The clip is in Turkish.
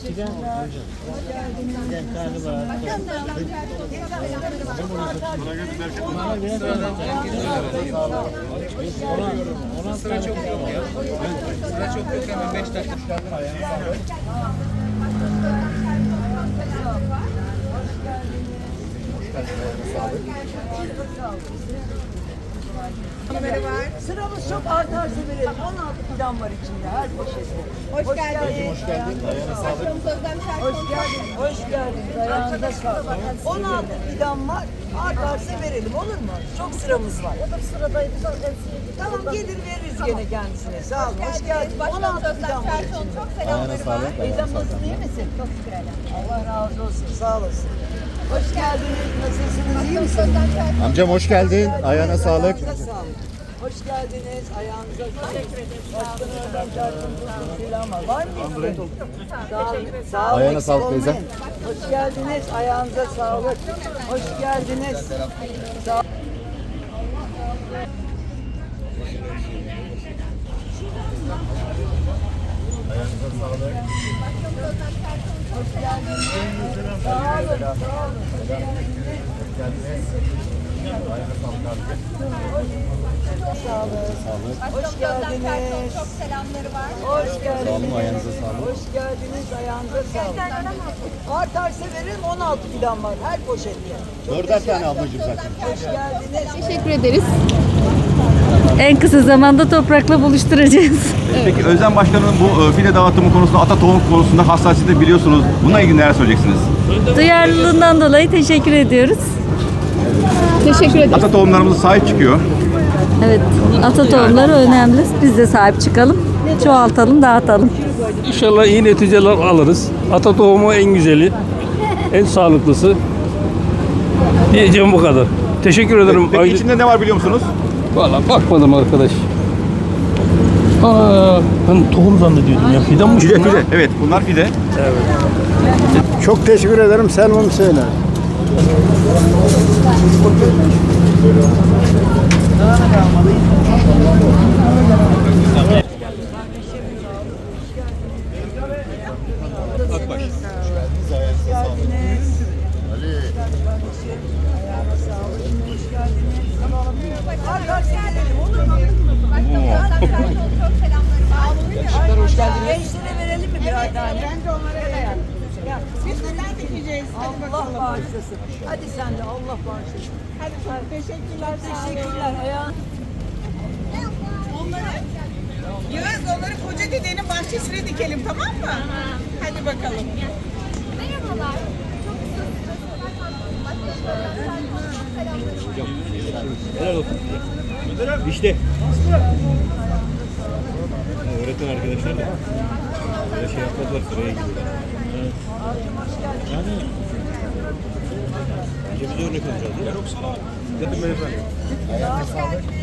teşekkürler. Hoş geldiniz. Sıra çok yok ya. Sıra çok yok hemen 5 dakika. Sıramız çok artarsa verelim. 16 plan var içinde her poşette. Hoş geldin. Hoş geldin. Başkanımız Özlem Şerkin. Hoş geldin. Hoş geldin. Ayağınıza sağlık. 16 plan var. Artarsa verelim olur mu? Çok sıramız var. O da sıradaydı zaten. Tamam gelir veririz gene kendisine. Sağ olun. Hoş geldin. Başkanımız 16 Özlem plan var Şerkin. içinde. Çok selamları var. Teyzem nasılsın iyi misin? Çok şükür Allah razı olsun. Sağ olasın. Hoş geldiniz. Nasılsınız? iyi misiniz? Amcam hoş geldin. Ayağına sağlık. Ayağınıza sağlık. Hoş geldiniz. Ayağınıza sağlık. Başkan Ördem Çarpı'nın çok selam var. Var mı? Sağ olun. Sağ olun. Ayağına sağlık teyzem. Hoş geldiniz. Ayağınıza sağlık. Hoş geldiniz. Sağ olun. Sağ olun. Sağ olun. Hoş geldiniz. Çok selamları var. Hoş geldiniz. Sağ olun, ayağınıza sağlık. Hoş geldiniz, ayağınıza sağlık. Artarsa veririm 16 plan var her poşette. Dörder tane ablacığım zaten. Hoş geldiniz. Teşekkür ederiz. En kısa zamanda toprakla buluşturacağız. Peki Özlem Başkanı'nın bu e, fide dağıtımı konusunda, ata tohum konusunda hassasiyeti biliyorsunuz. Bununla ilgili neler söyleyeceksiniz? Duyarlılığından dolayı teşekkür ediyoruz. Teşekkür ederiz. Ata tohumlarımıza sahip çıkıyor. Evet, ata tohumları önemli. Biz de sahip çıkalım, çoğaltalım, dağıtalım. İnşallah iyi neticeler alırız. Ata tohumu en güzeli, en sağlıklısı. Diyeceğim bu kadar. Teşekkür ederim. Peki içinde ne var biliyor musunuz? Valla bakmadım arkadaş. Aa, ben tohum zannediyordum ya. Fidanmış Fide bunlar. fide. Evet bunlar fide. Çok teşekkür ederim. Selma'm söyle. Ayağına sağlık. Hoş geldiniz. Artarsa verelim olur mu? Başkanımız Özlem Şerkin. Çok selamları var. Çocuklar hoş geldiniz. Gençlere verelim mi birer tane? Ben de onlara vereyim. Biz neler dikeceğiz? Allah bağışlasın. Hadi sen de Allah bağışlasın. Hadi teşekkürler. Teşekkürler. Ayağın. Yağız onları koca dedenin bahçesine dikelim tamam mı? Hadi bakalım. Merhabalar. Çok. Çok. İşte. Öğreten arkadaşlar da böyle şey yapmadılar sıraya gidiyorlar. Yani Önce biz örnek olacağız değil mi? Zaten beyefendi.